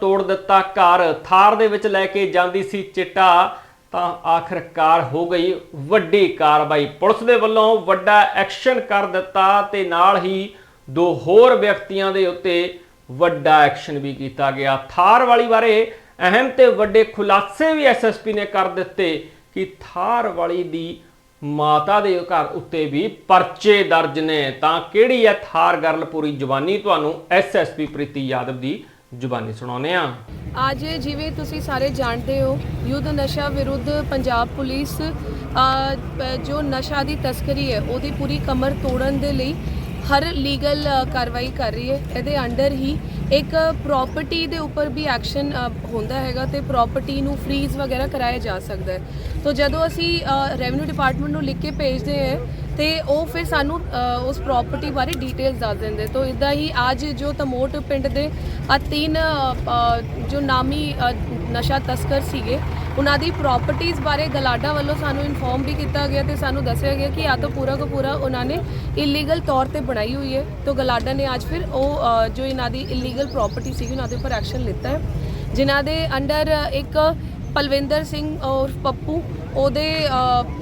ਤੋੜ ਦਿੱਤਾ ਘਰ। ਥਾਰ ਦੇ ਵਿੱਚ ਲੈ ਕੇ ਜਾਂਦੀ ਸੀ ਚਿੱਟਾ, ਤਾਂ ਆਖਰਕਾਰ ਹੋ ਗਈ ਵੱਡੀ ਕਾਰਵਾਈ। ਪੁਲਿਸ ਦੇ ਵੱਲੋਂ ਵੱਡਾ ਐਕਸ਼ਨ ਕਰ ਦਿੱਤਾ ਤੇ ਨਾਲ ਹੀ ਦੋ ਹੋਰ ਵਿਅਕਤੀਆਂ ਦੇ ਉੱਤੇ ਵੱਡਾ ਐਕਸ਼ਨ ਵੀ ਕੀਤਾ ਗਿਆ। ਥਾਰ ਵਾਲੀ ਬਾਰੇ ਅਹਿਮ ਤੇ ਵੱਡੇ ਖੁਲਾਸੇ ਵੀ ਐਸਐਸਪੀ ਨੇ ਕਰ ਦਿੱਤੇ ਕਿ ਥਾਰ ਵਾਲੀ ਦੀ ਮਾਤਾ ਦੇ ਘਰ ਉੱਤੇ ਵੀ ਪਰਚੇ ਦਰਜ ਨੇ। ਤਾਂ ਕਿਹੜੀ ਹੈ ਥਾਰ ਗਰਲ ਪੂਰੀ ਜਵਾਨੀ? ਤੁਹਾਨੂੰ ਐਸਐਸਪੀ ਪ੍ਰੀਤੀ ਯਾਦਵ ਦੀ ਜ਼ੁਬਾਨੀ ਸੁਣਾਉਂਦੇ ਆ ਅੱਜ ਜਿਵੇਂ ਤੁਸੀਂ ਸਾਰੇ ਜਾਣਦੇ ਹੋ, ਯੁੱਧ ਨਸ਼ਾ ਵਿਰੁੱਧ ਪੰਜਾਬ ਪੁਲਿਸ ਜੋ ਨਸ਼ਾ ਦੀ ਤਸਕਰੀ ਹੈ, ਉਹਦੀ ਪੂਰੀ ਕਮਰ ਤੋੜਨ ਦੇ ਲਈ ਹਰ ਲੀਗਲ ਕਾਰਵਾਈ ਕਰ ਰਹੀ ਹੈ। ਇਹਦੇ ਅੰਡਰ ਹੀ ਇੱਕ ਪ੍ਰਾਪਰਟੀ ਦੇ ਉੱਪਰ ਵੀ ਐਕਸ਼ਨ ਹੁੰਦਾ ਹੈਗਾ ਤੇ ਪ੍ਰਾਪਰਟੀ ਨੂੰ ਫ੍ਰੀਜ਼ ਵਗੈਰਾ ਕਰਾਇਆ ਜਾ ਸਕਦਾ ਹੈ। ਤੋਂ ਜਦੋਂ ਅਸੀਂ ਰੈਵਨਿਊ ਡਿਪਾਰਟਮੈਂਟ ਨੂੰ ਲਿਖ ਕੇ ਭੇਜਦੇ ਹਾਂ ਤੇ ਉਹ ਫਿਰ ਸਾਨੂੰ ਉਸ ਪ੍ਰਾਪਰਟੀ ਬਾਰੇ ਡਿਟੇਲਸ ਦੱਸ ਦਿੰਦੇ। ਤੋਂ ਇਦਾਂ ਹੀ ਅੱਜ ਜੋ ਤਮੋਟ ਪਿੰਡ ਦੇ ਆ ਤਿੰਨ ਜੋ ਨਾਮੀ ਨਸ਼ਾ ਤਸਕਰ ਸੀਗੇ, ਉਹਨਾਂ ਦੀ ਪ੍ਰਾਪਰਟੀਆਂ ਬਾਰੇ ਗਲਾਡਾ ਵੱਲੋਂ ਸਾਨੂੰ ਇਨਫੋਰਮ ਵੀ ਕੀਤਾ ਗਿਆ ਤੇ ਸਾਨੂੰ ਦੱਸਿਆ ਗਿਆ ਕਿ ਆ ਤਾਂ ਪੂਰਾ ਕੋ ਪੂਰਾ ਉਹਨਾਂ ਨੇ ਇਲੀਗਲ ਤੌਰ ਤੇ ਬਣਾਈ ਹੋਈ ਹੈ। ਤੋਂ ਗਲਾਡਾ ਨੇ ਅੱਜ ਫਿਰ ਉਹ ਜੋ ਇਹਨਾਂ ਦੀ ਇਲੀਗਲ ਪ੍ਰਾਪਰਟੀ ਸੀਗੀ, ਉਹਨਾਂ ਦੇ ਉੱਪਰ ਐਕਸ਼ਨ ਲਿੱਤਾ ਹੈ। ਜਿਨ੍ਹਾਂ ਦੇ ਅੰਡਰ ਇੱਕ ਪਲਵਿੰਦਰ ਸਿੰਘ ਔਰ ਪੱਪੂ, ਉਹਦੇ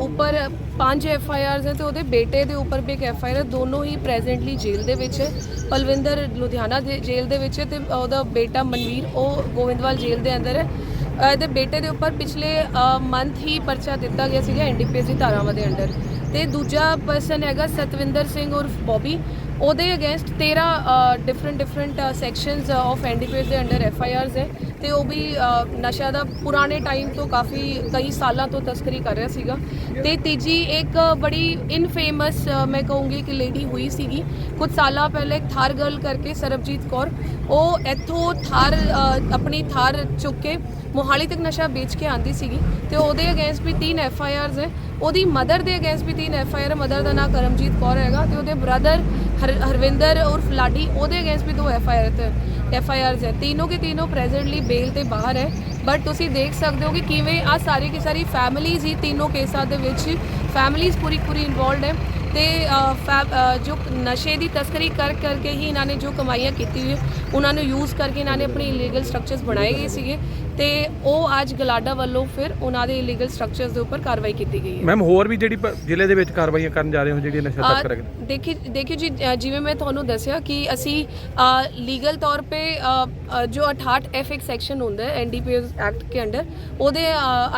ਉੱਪਰ ਪੰਜ ਐਫ ਆਈ ਆਰਸ ਹੈ ਤੇ ਉਹਦੇ ਬੇਟੇ ਦੇ ਉੱਪਰ ਵੀ ਇੱਕ ਐਫ ਆਈ ਆਰ ਦੋਨੋਂ ਹੀ ਪ੍ਰੈਜ਼ੈਂਟਲੀ ਜੇਲ੍ਹ ਦੇ ਵਿੱਚ ਹੈ। ਪਲਵਿੰਦਰ ਲੁਧਿਆਣਾ ਦੇ ਜੇਲ੍ਹ ਦੇ ਵਿੱਚ ਹੈ ਤੇ ਉਹਦਾ ਬੇਟਾ ਮਨਵੀਰ, ਉਹ ਗੋਇੰਦਵਾਲ ਜੇਲ੍ਹ ਦੇ ਅੰਦਰ ਹੈ। ਇਹਦੇ ਬੇਟੇ ਦੇ ਉੱਪਰ ਪਿਛਲੇ ਮੰਥ ਹੀ ਪਰਚਾ ਦਿੱਤਾ ਗਿਆ ਸੀਗਾ ਐਨਡੀਪੀਐਸ ਦੀ ਧਾਰਾਵਾਂ ਦੇ ਅੰਡਰ। ਤੇ ਦੂਜਾ ਪਰਸਨ ਹੈਗਾ ਸਤਵਿੰਦਰ ਸਿੰਘ ਉਰਫ ਬੋਬੀ। ਉਹਦੇ against 13 different different sections of NDPS ਦੇ ਅੰਡਰ ਐਫ ਆਈ ਆਰਸ ਹੈ। ਤੇ ਉਹ ਵੀ ਨਸ਼ਾ ਦਾ ਪੁਰਾਣੇ ਟਾਈਮ ਤੋਂ ਕਾਫੀ ਕਈ ਸਾਲਾਂ ਤੋਂ ਤਸਕਰੀ ਕਰ ਰਿਹਾ ਸੀਗਾ। ਤੇ ਤੀਜੀ ਇੱਕ ਬੜੀ ਇਨਫੇਮਸ ਮੈਂ ਕਹੂੰਗੀ ਕਿ ਲੇਡੀ ਹੋਈ ਸੀਗੀ। ਕੁਝ ਸਾਲਾਂ ਪਹਿਲੇ ਇੱਕ ਥਾਰ ਗਰਲ ਕਰਕੇ ਸਰਬਜੀਤ ਕੌਰ, ਉਹ ਇੱਥੋਂ ਥਾਰ ਆਪਣੀ ਥਾਰ ਚੁੱਕ ਕੇ ਮੋਹਾਲੀ ਤੱਕ ਨਸ਼ਾ ਵੇਚ ਕੇ ਆਂਦੀ ਸੀਗੀ ਤੇ ਉਹਦੇ ਅਗੇਂਸਟ ਵੀ ਤਿੰਨ ਐਫ ਆਈ ਆਰਸ ਹੈ। ਉਹਦੀ ਮਦਰ ਦੇ ਅਗੇਂਸਟ ਵੀ ਤਿੰਨ ਐਫ ਆਈ ਆਰ ਮਦਰ ਦਾ ਨਾਮ ਕਰਮਜੀਤ ਕੌਰ ਹੈਗਾ ਤੇ ਉਹਦੇ ਬ੍ਰਦਰ ਹਰਵਿੰਦਰ ਉਰਫ ਫਲਾਡੀ ਉਹਦੇ ਅਗੇਂਸਟ ਵੀ ਦੋ ਐਫ ਆਈ ਆਰ ਤੇ। ਐਫ ਆਈ ਆਰਸ ਹੈ। ਤੀਨੋਂ ਕੇ ਤੀਨੋਂ ਪ੍ਰੈਜ਼ੈਂਟਲੀ ਬੇਲ ਤੇ ਬਾਹਰ ਹੈ। ਬਟ ਤੁਸੀਂ ਦੇਖ ਸਕਦੇ ਹੋ ਕਿ ਕਿਵੇਂ ਆ ਸਾਰੀ ਕੀ ਸਾਰੀ ਫੈਮਿਲੀਜ਼ ਹੀ ਤੀਨੋਂ ਕੇਸਾਂ ਦੇ ਵਿੱਚ ਫੈਮਿਲੀਜ਼ ਪੂਰੀ ਪੂਰੀ ਇਨਵੋਲਡ ਹੈ। ਤੇ ਜੋ ਨਸ਼ੇ ਦੀ ਤਸਕਰੀ ਕਰ ਕਰਕੇ ਹੀ ਇਹਨਾਂ ਨੇ ਜੋ ਕਮਾਈਆਂ ਕੀਤੀ ਹੋਈ ਉਹਨਾਂ ਨੂੰ ਯੂਜ਼ ਕਰਕੇ ਇਹਨਾਂ ਨੇ ਆਪਣੀ ਇਲੀਗਲ ਸਟਰਕਚਰਸ ਬਣਾਏ ਗਏ ਸੀਗੇ ਤੇ ਉਹ ਅੱਜ ਗਲਾਡਾ ਵੱਲੋਂ ਫਿਰ ਉਹਨਾਂ ਦੇ ਇਲੀਗਲ ਸਟਰਕਚਰਸ ਦੇ ਉੱਪਰ ਕਾਰਵਾਈ ਕੀਤੀ ਗਈ ਹੈ। ਮੈਮ ਹੋਰ ਵੀ ਜਿਹੜੀ ਪ- ਜ਼ਿਲ੍ਹੇ ਦੇ ਵਿੱਚ ਕਾਰਵਾਈਆਂ ਕਰਨ ਜਾ ਰਹੇ ਹੋ ਜਿਹੜੀਆਂ ਨਸ਼ਾ ਤਸਕਰ ਦੇਖੀ ਦੇਖਿਓ ਜੀ ਅ, ਜਿਵੇਂ ਮੈਂ ਤੁਹਾਨੂੰ ਦੱਸਿਆ ਕਿ ਅਸੀਂ ਲੀਗਲ ਤੌਰ ਅ, ਅ, ਜੋ 68 ਐਫ ਇੱਕ ਸੈਕਸ਼ਨ ਹੁੰਦਾ ਹੈ ਐਨਡੀਪੀਐਸ ਐਕਟ ਕੇ ਅੰਡਰ ਉਹਦੇ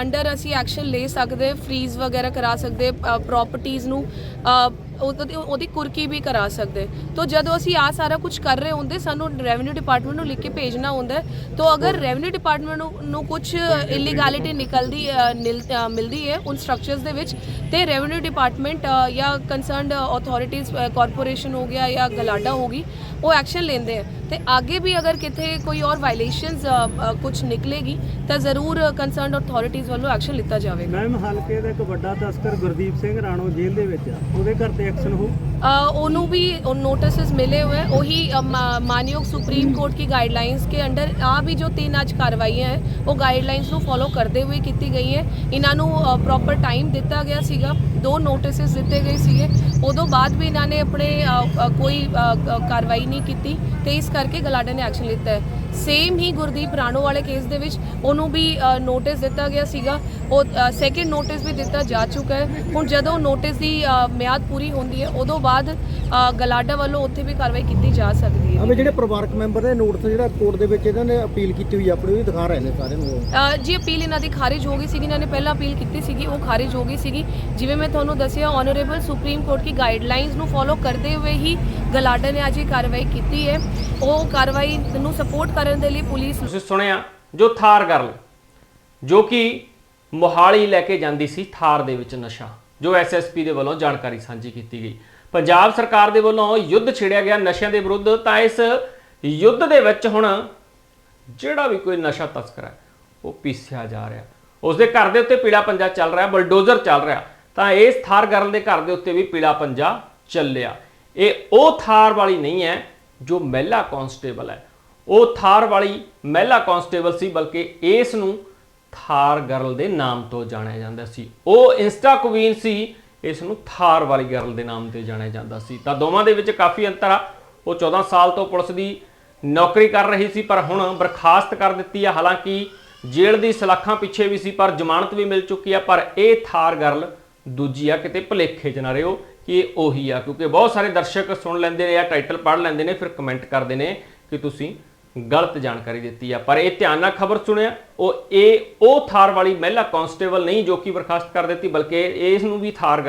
ਅੰਡਰ ਅਸੀਂ ਐਕਸ਼ਨ ਲੈ ਸਕਦੇ ਫ੍ਰੀਜ਼ ਵਗੈਰਾ ਕਰਾ ਸਕਦੇ ਪ੍ਰਾਪਰਟੀਆਂ ਨੂੰ ਅ, ਉਹਦੀ ਉਹਦੀ ਕੁਰਕੀ ਵੀ ਕਰਾ ਸਕਦੇ। ਤੋ ਜਦੋਂ ਅਸੀਂ ਆ ਸਾਰਾ ਕੁਝ ਕਰ ਰਹੇ ਹੁੰਦੇ ਸਾਨੂੰ ਰੈਵਨਿਊ ਡਿਪਾਰਟਮੈਂਟ ਨੂੰ ਲਿਖ ਕੇ ਭੇਜਣਾ ਹੁੰਦਾ ਹੈ। ਤੋ ਅਗਰ ਰੈਵਨਿਊ ਡਿਪਾਰਟਮੈਂਟ ਨੂੰ ਕੁਝ ਇਲੀਗੈਲਿਟੀ ਨਿਕਲਦੀ ਮਿਲਦੀ ਹੈ ਉਨ ਸਟਰਕਚਰਸ ਦੇ ਵਿੱਚ ਤੇ ਰੈਵਨਿਊ ਡਿਪਾਰਟਮੈਂਟ ਜਾਂ ਕੰਸਰਨਡ ਅਥਾਰਟੀਆਂ ਕਾਰਪੋਰੇਸ਼ਨ ਹੋ ਗਿਆ ਜਾਂ ਗਲਾਡਾ ਹੋਗੀ ਉਹ ਐਕਸ਼ਨ ਲੈਂਦੇ ਆ ਤੇ ਅੱਗੇ ਵੀ ਅਗਰ ਕਿਤੇ ਕੋਈ ਔਰ ਵਾਇਲੇਸ਼ਨਸ ਕੁਝ ਨਿਕਲੇਗੀ ਤਾਂ ਜ਼ਰੂਰ ਕੰਸਰਨਡ ਅਥਾਰਟੀਆਂ ਵੱਲੋਂ ਐਕਸ਼ਨ ਲਿੱਤਾ ਜਾਵੇਗਾ ਮੈਮ ਹਲਕੇ ਦਾ ਇੱਕ ਵੱਡਾ ਤਸਕਰ ਗੁਰਦੀਪ ਸਿੰਘ ਰਾਣੋ ਜੇਲ੍ਹ ਦੇ ਵਿੱਚ ਆ ਉਹਦੇ ਘਰ ਤੇ ਐਕਸ਼ਨ ਹੋ ਅ, ਉਹਨੂੰ ਵੀ ਨੋਟਿਸਸ ਮਿਲੇ हुए हैं वही अ, मा- ਮਾਨਯੋਗ ਸੁਪਰੀਮ ਕੋਰਟ की गाइडलाइंस के अंडर ਆ ਵੀ ਜੋ ਤਿੰਨ ਅੱਜ ਕਾਰਵਾਈਆਂ ਹੈ ਉਹ ਗਾਈਡਲਾਈਨਸ ਨੂੰ ਫੋਲੋ ਕਰਦੇ ਹੋਏ ਕੀਤੀ ਗਈ ਹੈ ਇਹਨਾਂ ਨੂੰ ਪ੍ਰੋਪਰ ਟਾਈਮ ਦਿੱਤਾ ਗਿਆ ਸੀਗਾ ਦੋ ਨੋਟਿਸਸ ਦਿੱਤੇ ਗਏ ਸੀਗੇ ਉਦੋਂ ਬਾਅਦ ਵੀ ਇਹਨਾਂ ਨੇ ਆਪਣੇ ਅ, ਅ, ਕੋਈ ਅ, ਅ, ਕਾਰਵਾਈ ਨਹੀਂ ਕੀਤੀ ਤੇ ਇਸ ਕਰਕੇ ਗਲਾਡਾ ਨੇ ਐਕਸ਼ਨ ਲਿੱਤਾ ਹੈ। ਸੇਮ ਹੀ ਗੁਰਦੀਪ ਰਾਣੋ ਵਾਲੇ ਕੇਸ ਦੇ ਵਿੱਚ ਉਹਨੂੰ ਵੀ ਨੋਟਿਸ ਦਿੱਤਾ ਗਿਆ ਸੀਗਾ। ਉਹ ਸੈਕੰਡ ਨੋਟਿਸ ਵੀ ਦਿੱਤਾ ਜਾ ਚੁੱਕਾ ਹੈ। ਹੁਣ ਜਦੋਂ ਨੋਟਿਸ ਦੀ ਮਿਆਦ ਪੂਰੀ ਹੁੰਦੀ ਹੈ ਉਦੋਂ ਬਾਅਦ ਗਲਾਡਾ ਵੱਲੋਂ ਉੱਥੇ ਵੀ ਕਾਰਵਾਈ ਕੀਤੀ ਜਾ ਸਕਦੀ ਹੈ। ਅਵੇ ਜਿਹੜੇ ਪਰਿਵਾਰਕ ਮੈਂਬਰ ਨੇ ਨੋਟਿਸ ਜਿਹੜਾ ਕੋਰਟ ਦੇ ਵਿੱਚ ਇਹਨਾਂ ਨੇ ਅਪੀਲ ਕੀਤੀ ਹੋਈ ਆਪਣੀ ਉਹ ਵੀ ਦਿਖਾ ਰਹੇ ਨੇ ਸਾਰਿਆਂ ਨੂੰ। ਜੀ ਅਪੀਲ ਇਹਨਾਂ ਦੀ ਖਾਰਿਜ ਹੋ ਗਈ ਸੀਗੀ ਇਹਨਾਂ ਨੇ ਪਹਿਲਾਂ ਅਪੀਲ ਕੀਤੀ ਸੀਗੀ ਉਹ ਖਾਰਿਜ ਹੋ ਗਈ ਸੀਗੀ। ਜਿਵੇਂ ਮੈਂ ਤੁਹਾਨੂੰ ਦੱਸਿਆ ਆਨਰੇਬਲ ਸੁਪਰੀਮ ਕੋਰਟ ਦੀ ਗਾਈਡਲਾਈਨਸ ਨੂੰ ਫੋਲੋ ਕਰਦੇ ਹੋਏ ਹੀ ਗਲਾਡਾ ਨੇ ਅੱਜ ਇਹ ਕਾਰਵਾਈ ਕੀਤੀ ਹੈ। ਉਹ ਕਾਰਵਾਈ ਨੂੰ ਸਪੋਰਟ ਕਰਨ ਦੇ ਲਈ ਪੁਲਿਸ ਤੁਸੀਂ ਸੁਣਿਆ, ਜੋ ਥਾਰ ਗਰਲ ਜੋ ਕਿ ਮੋਹਾਲੀ ਲੈ ਕੇ ਜਾਂਦੀ ਸੀ ਥਾਰ ਦੇ ਵਿੱਚ ਨਸ਼ਾ, ਜੋ ਐਸਐਸਪੀ ਦੇ ਵੱਲੋਂ ਜਾਣਕਾਰੀ ਸਾਂਝੀ ਕੀਤੀ ਗਈ। ਪੰਜਾਬ ਸਰਕਾਰ ਦੇ ਵੱਲੋਂ ਯੁੱਧ ਛੇੜਿਆ ਗਿਆ ਨਸ਼ਿਆਂ ਦੇ ਵਿਰੁੱਧ, ਤਾਂ ਇਸ ਯੁੱਧ ਦੇ ਵਿੱਚ ਹੁਣ ਜਿਹੜਾ ਵੀ ਕੋਈ ਨਸ਼ਾ ਤਸਕਰ ਹੈ, ਉਹ ਪੀਸਿਆ ਜਾ ਰਿਹਾ। ਉਸ ਦੇ ਘਰ ਦੇ ਉੱਤੇ ਪੀਲਾ ਪੰਜਾ ਚੱਲ ਰਿਹਾ, ਬਲਡੋਜ਼ਰ ਚੱਲ ਰਿਹਾ। ਤਾਂ ਇਸ ਥਾਰ ਗਰਲ ਦੇ ਘਰ ਦੇ ਉੱਤੇ ਵੀ ਪੀਲਾ ਪੰਜਾ ਚੱਲਿਆ। ਇਹ ਉਹ ਥਾਰ ਵਾਲੀ ਨਹੀਂ ਹੈ ਜੋ ਮਹਿਲਾ ਕਾਂਸਟੇਬਲ ਹੈ, ਉਹ ਥਾਰ ਵਾਲੀ ਮਹਿਲਾ ਕਾਂਸਟੇਬਲ ਸੀ, ਬਲਕਿ ਇਸ ਨੂੰ ਥਾਰ ਗਰਲ ਦੇ ਨਾਮ ਤੋਂ ਜਾਣਿਆ ਜਾਂਦਾ ਸੀ। ਉਹ ਇੰਸਟਾ ਕੁਈਨ ਸੀ, ਇਸ ਨੂੰ ਥਾਰ ਵਾਲੀ ਗਰਲ ਦੇ ਨਾਮ ਤੇ ਜਾਣਿਆ ਜਾਂਦਾ ਸੀ। ਤਾਂ ਦੋਵਾਂ ਦੇ ਵਿੱਚ ਕਾਫੀ ਅੰਤਰ ਆ। ਉਹ 14 ਸਾਲ ਤੋਂ ਪੁਲਿਸ ਦੀ ਨੌਕਰੀ ਕਰ ਰਹੀ ਸੀ, ਪਰ ਹੁਣ ਬਰਖਾਸਤ ਕਰ ਦਿੱਤੀ ਆ। ਹਾਲਾਂਕਿ ਜੇਲ੍ਹ ਦੀ ਸਲਾਖਾਂ ਪਿੱਛੇ ਵੀ ਸੀ, ਪਰ ਜ਼ਮਾਨਤ ਵੀ ਮਿਲ ਚੁੱਕੀ ਆ, ਪਰ ਇਹ ਥਾਰ ਗਰਲ ਦੂਜੀ ਆ, ਕਿਤੇ ਭੁਲੇਖੇ 'ਚ ਨਾ ਰਿਓ ਕਿ ਇਹ ਉਹੀ ਆ, ਕਿਉਂਕਿ ਬਹੁਤ ਸਾਰੇ ਦਰਸ਼ਕ ਸੁਣ ਲੈਂਦੇ ਨੇ ਆ ਟਾਈਟਲ ਪੜ੍ਹ ਲੈਂਦੇ ਨੇ, ਫਿਰ ਕਮੈਂਟ ਕਰਦੇ ਨੇ ਕਿ ਤੁਸੀਂ ਗਲਤ ਜਾਣਕਾਰੀ ਦਿੱਤੀ ਆ। ਪਰ ਇਹ ਧਿਆਨ ਨਾਲ ਖਬਰ ਸੁਣਿਆ, ਉਹ ਇਹ, ਉਹ ਥਾਰ ਵਾਲੀ ਮਹਿਲਾ ਕਾਂਸਟੇਬਲ ਨਹੀਂ ਜੋ ਕਿ ਬਰਖਾਸਤ ਕਰ ਦਿੱਤੀ, ਬਲਕਿ ਇਸ ਨੂੰ ਵੀ ਥਾਰ ਗਰਲ